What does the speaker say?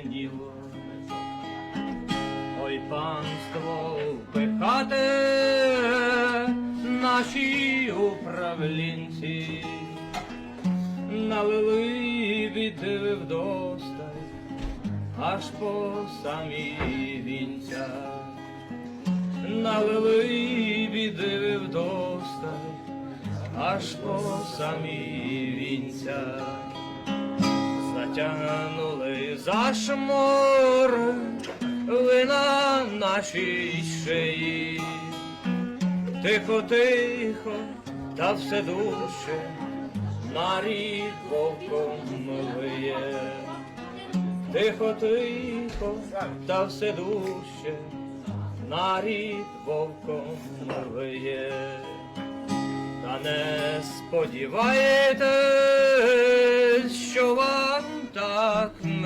зеленіло. Ой, панство пихати наші управлінці, налили біди вдосталь, аж по самі вінця, налили біди вдосталь, аж по самі вінця. Затягнули за шмор вина нашій шиї. Тихо, тихо, та все душе, нарід вовком виє. Тихо, тихо, та все душе, нарід вовком виє. Та не сподівайтесь, що вам так мене.